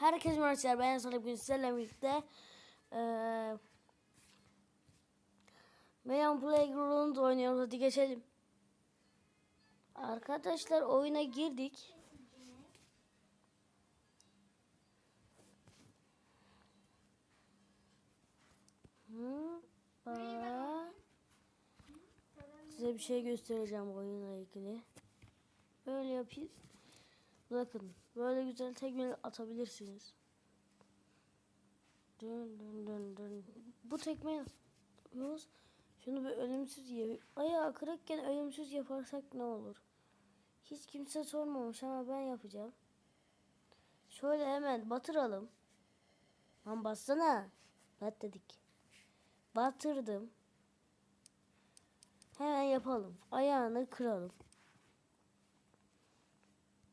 Herkese merhabalar. Ben Sarı bugün sizlerle birlikte Meyan Playground oynuyoruz. Hadi geçelim. Arkadaşlar oyuna girdik. Hı. Size bir şey göstereceğim oyunla ilgili. Böyle yapayım. Bakın böyle güzel tekmeler atabilirsiniz. Dön dön dön dön. Bu atıyoruz. Şunu bir ölümsüz ye. Ayağı kırıkken ölümsüz yaparsak ne olur? Hiç kimse sormamış ama ben yapacağım. Şöyle hemen batıralım. Lan bassana. Bat dedik. Batırdım. Hemen yapalım. Ayağını kıralım.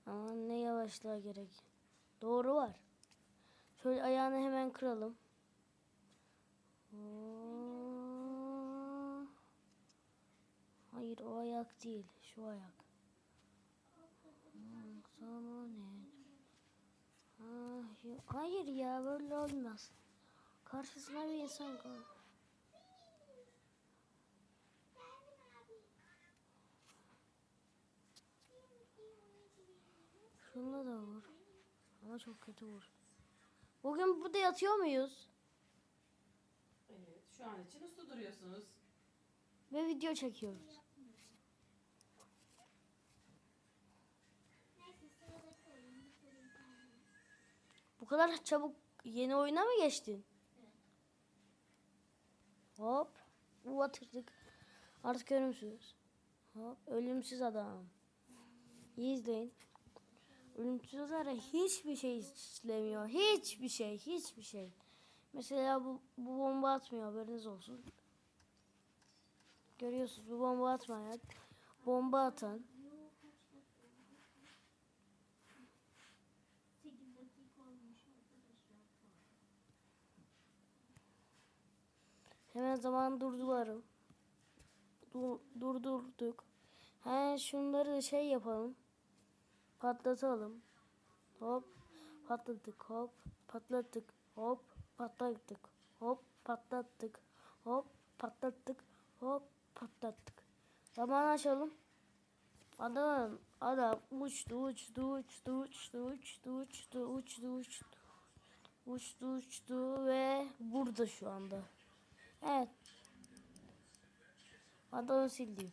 Ama ne yavaşlığa gerek. Doğru var. Şöyle ayağını hemen kıralım. Hayır o ayak değil. Şu ayak. Hayır, hayır ya böyle olmaz. Karşısına bir insan koy. Şununla da vur. Ama çok kötü vur. Bugün burada yatıyor muyuz? Evet, şu an için uslu duruyorsunuz. Ve video çekiyoruz. Bu kadar çabuk yeni oyuna mı geçtin? Hop. Bu batırdık. Artık ölümsüz. Hop. Ölümsüz adam. İyi izleyin. Ölümsüz adam hiçbir şey işlemiyor. Hiçbir şey. Hiçbir şey. Mesela bu, bu bomba atmıyor haberiniz olsun. Görüyorsunuz bu bomba atmayan. Bomba atan. Hemen zaman durdularım. Dur, durdurduk. He şunları da şey yapalım. Patlatalım. Hop patladık hop patlattık hop patlattık hop patlattık hop patlattık hop patlattık. Zaman açalım. Adam adam uçtu uçtu uçtu uçtu uçtu uçtu uçtu uçtu uçtu uçtu ve burada şu anda. Evet. Adamı sildim.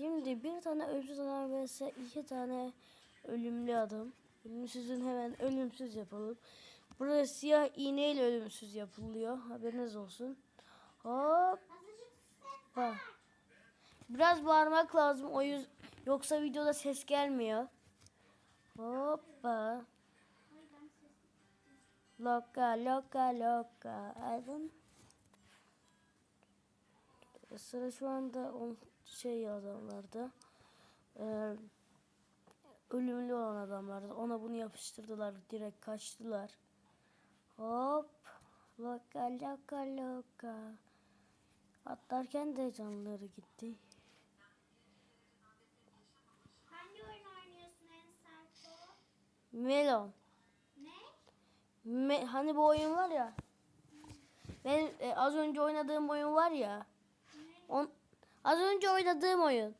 Şimdi bir tane ölümsüz adam vs iki tane ölümlü adam. Ölümsüzün hemen ölümsüz yapalım. Burada siyah iğneyle ölümsüz yapılıyor. Haberiniz olsun. Hop. Bak. Biraz bağırmak lazım. O yüz yoksa videoda ses gelmiyor. Hoppa. Loka loka loka. Aydın. Sıra şu anda on şey adamlarda. Ee, ölümlü olan adamlarda. Ona bunu yapıştırdılar. Direkt kaçtılar. Hop. Loka loka loka. Atlarken de canları gitti. Hangi oyun oynuyorsun en sarko? Melon. Ne? Me- hani bu oyun var ya. Ben e, az önce oynadığım oyun var ya. On, az önce oynadığım oyun.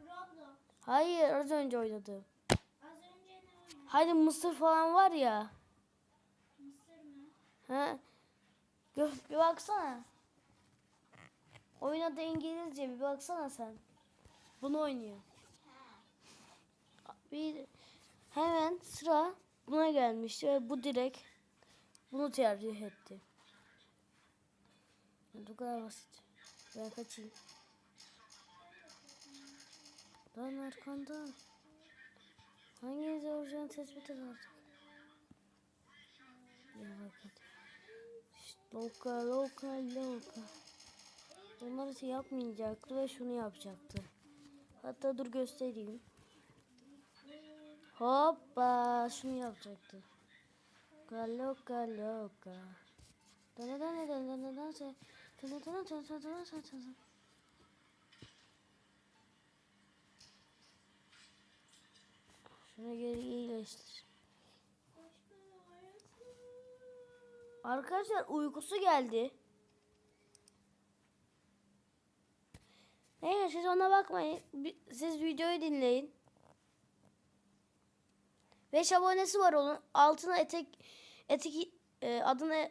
Roblox. Hayır az önce oynadığım. Az önce ne oynadın? Hani mısır falan var ya. Mısır mı? Ha? Gö- bir baksana. Oynadı İngilizce bir baksana sen. Bunu oynuyor. Bir hemen sıra buna gelmişti ve bu direkt bunu tercih etti. Bu kadar basit. Ben kaçayım. Lan arkandan. Hanginiz olacağını tespit et artık. Ya bak hadi. Şşt, Loka loka loka. Şey yapmayacaktı ve şunu yapacaktı. Hatta dur göstereyim. Hoppa şunu yapacaktı. Loka loka loka. Dana dana dana dana dana dana dana dana dana dana dana Şunu geri iyileştir. Arkadaşlar uykusu geldi. Neyse siz ona bakmayın. Siz videoyu dinleyin. 5 abonesi var onun. Altına etek etik e, adını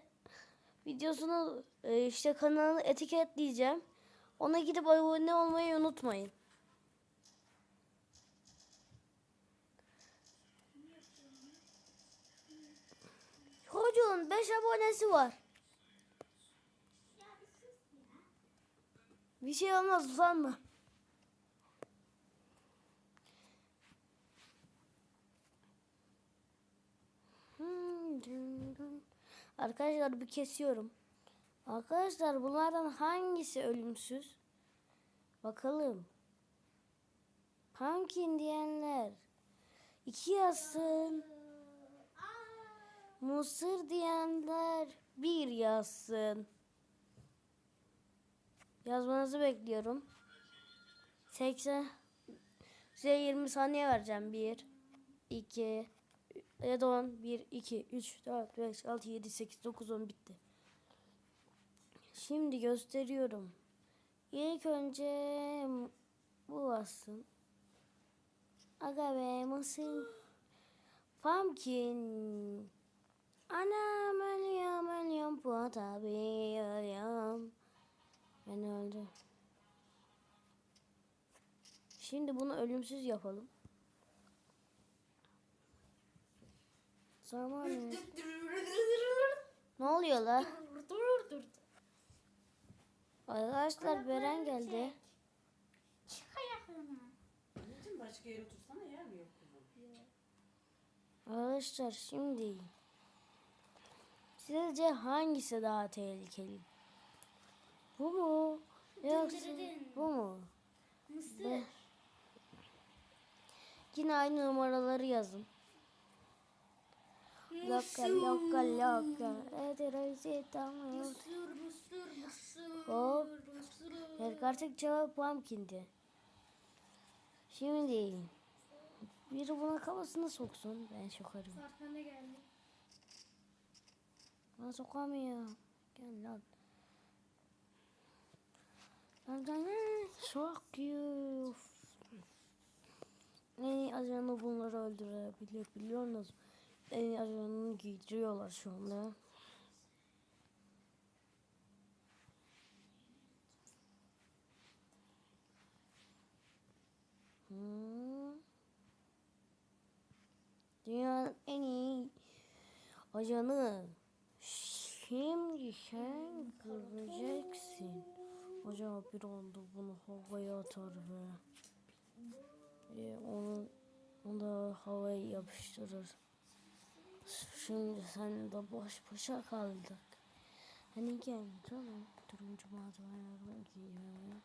videosunu e, işte kanalını etiketleyeceğim. Ona gidip abone olmayı unutmayın. Çocuğun 5 abonesi var. Bir şey olmaz usanma. Arkadaşlar bir kesiyorum. Arkadaşlar bunlardan hangisi ölümsüz? Bakalım. Pumpkin diyenler. iki yazsın. Mısır diyenler bir yazsın. Yazmanızı bekliyorum. 80 size 20 saniye vereceğim. 1 2 ya da 10 1 2 3 4 5 6 7 8 9 10 bitti. Şimdi gösteriyorum. İlk önce bu bassın. Aga be mısır. Pumpkin. Anam ölüyorum ölüyorum bu tabi ölüyorum. Ben öldüm. Şimdi bunu ölümsüz yapalım. Zaman Ne oluyor la? dur dur dur. Arkadaşlar Beren geldi. Çık ayaklarına. Anneciğim başka yere otursana yer mi yok kızım? Arkadaşlar şimdi sizce hangisi daha tehlikeli? Bu mu? Yoksa bu mu? Mısır. Be- Yine aynı numaraları yazın. Loka loka loka. Mısır mısır mısır. Hop. Evet artık cevap pumpkin'di. Şimdi biri buna kafasına soksun. Ben sokarım. Sarpan da geldi. Ben sokamıyor. Gel lan. Lan lan lan. Sok you. En iyi ajanı bunları öldürebilir biliyorsunuz. En iyi ajanını giydiriyorlar şu anda. Hmm. Dünyanın en iyi ajanı. Şimdi sen göreceksin. Acaba bir anda bunu havaya atar ve e, onu, onu da havaya yapıştırır. Şimdi sen de baş başa kaldık. Hani gel tamam. Turuncu malzemelerden giyiyorum.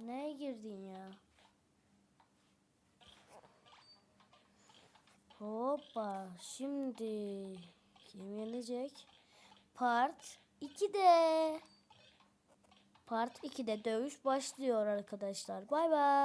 Neye girdin ya? Hoppa. Şimdi kim yenecek? Part 2'de. Part 2'de dövüş başlıyor arkadaşlar. Bay bay.